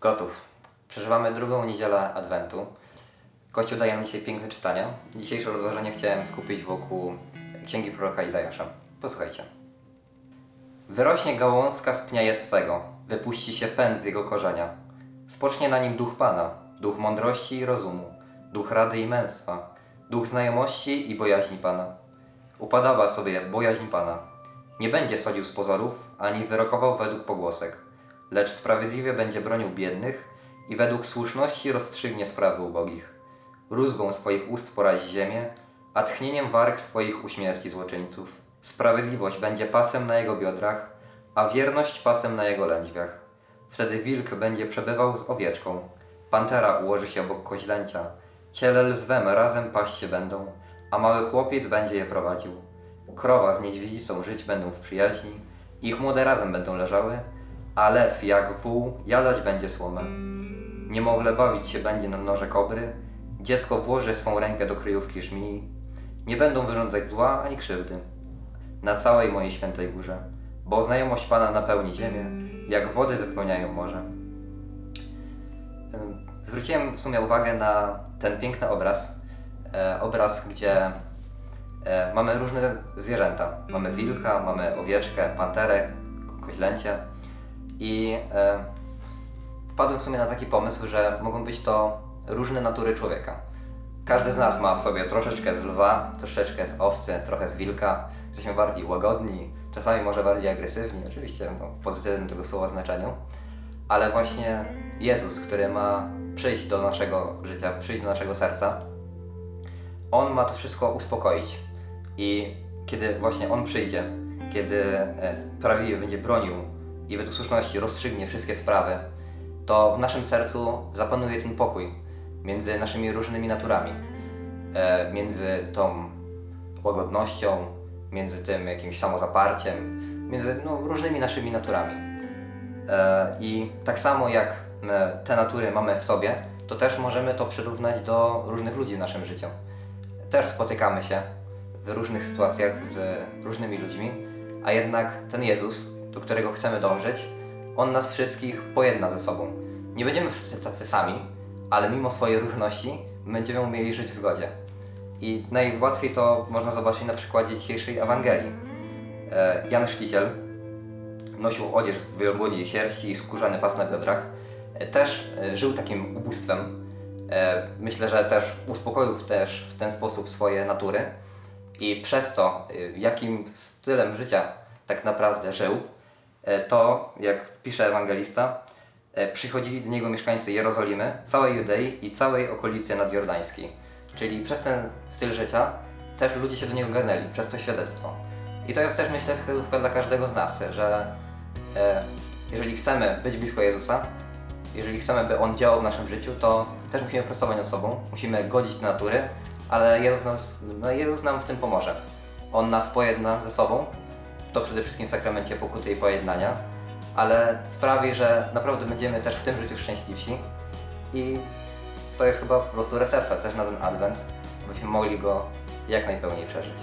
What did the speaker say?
Gotów. Przeżywamy drugą niedzielę Adwentu. Kościół daje nam dzisiaj piękne czytania. Dzisiejsze rozważanie chciałem skupić wokół księgi proroka Izajasza. Posłuchajcie. Wyrośnie gałązka z pnia Jessego, wypuści się pęd z jego korzenia. Spocznie na nim duch Pana, duch mądrości i rozumu, duch rady i męstwa, duch znajomości i bojaźni Pana. Upadała sobie bojaźń Pana. Nie będzie sądził z pozorów, ani wyrokował według pogłosek, lecz sprawiedliwie będzie bronił biednych i według słuszności rozstrzygnie sprawy ubogich. Rózgą swoich ust porazi ziemię, a tchnieniem warg swoich uśmierci złoczyńców. Sprawiedliwość będzie pasem na jego biodrach, a wierność pasem na jego lędźwiach. Wtedy wilk będzie przebywał z owieczką, pantera ułoży się obok koźlęcia, ciele lwem razem paść się będą, a mały chłopiec będzie je prowadził. Krowa z niedźwiedzicą żyć będą w przyjaźni, ich młode razem będą leżały, a lew jak wół jadać będzie słomę. Niemowlę bawić się będzie na noże kobry, dziecko włoży swą rękę do kryjówki żmii. Nie będą wyrządzać zła ani krzywdy na całej mojej świętej górze, bo znajomość Pana napełni ziemię, jak wody wypełniają morze. Zwróciłem w sumie uwagę na ten piękny obraz, e, obraz, gdzie e, mamy różne zwierzęta. Mamy wilka, mamy owieczkę, panterę, koźlęcie i e, wpadłem w sumie na taki pomysł, że mogą być to różne natury człowieka. Każdy z nas ma w sobie troszeczkę z lwa, troszeczkę z owcy, trochę z wilka. Jesteśmy bardziej łagodni, czasami może bardziej agresywni, oczywiście no, w pozytywnym tego słowa znaczeniu. Ale właśnie Jezus, który ma przyjść do naszego życia, przyjść do naszego serca, On ma to wszystko uspokoić. I kiedy właśnie On przyjdzie, kiedy e, sprawiedliwie będzie bronił i według słuszności rozstrzygnie wszystkie sprawy, to w naszym sercu zapanuje ten pokój między naszymi różnymi naturami. E, między tą łagodnością, między tym jakimś samozaparciem, między no, różnymi naszymi naturami. E, I tak samo jak my te natury mamy w sobie, to też możemy to przyrównać do różnych ludzi w naszym życiu. Też spotykamy się w różnych sytuacjach z różnymi ludźmi, a jednak ten Jezus, do którego chcemy dążyć, on nas wszystkich pojedna ze sobą. Nie będziemy wszyscy tacy sami, ale mimo swojej różności będziemy umieli żyć w zgodzie. I najłatwiej to można zobaczyć na przykładzie dzisiejszej Ewangelii. E, Jan Chrzciciel nosił odzież z wielbłądziej sierści i skórzany pas na biodrach. E, Też e, żył takim ubóstwem. Myślę, że też uspokoił też w ten sposób swoje natury i przez to, jakim stylem życia tak naprawdę żył, to, jak pisze ewangelista, e, przychodzili do niego mieszkańcy Jerozolimy, całej Judei i całej okolicy nadjordańskiej. Czyli przez ten styl życia też ludzie się do niego garnęli, przez to świadectwo. I to jest też, myślę, wskazówka dla każdego z nas, że e, jeżeli chcemy być blisko Jezusa, jeżeli chcemy, by On działał w naszym życiu, to też musimy pracować nad sobą, musimy godzić natury, ale Jezus, nas, no Jezus nam w tym pomoże. On nas pojedna ze sobą, to przede wszystkim w sakramencie pokuty i pojednania, ale sprawi, że naprawdę będziemy też w tym życiu szczęśliwsi i to jest chyba po prostu recepta też na ten adwent, abyśmy mogli go jak najpełniej przeżyć.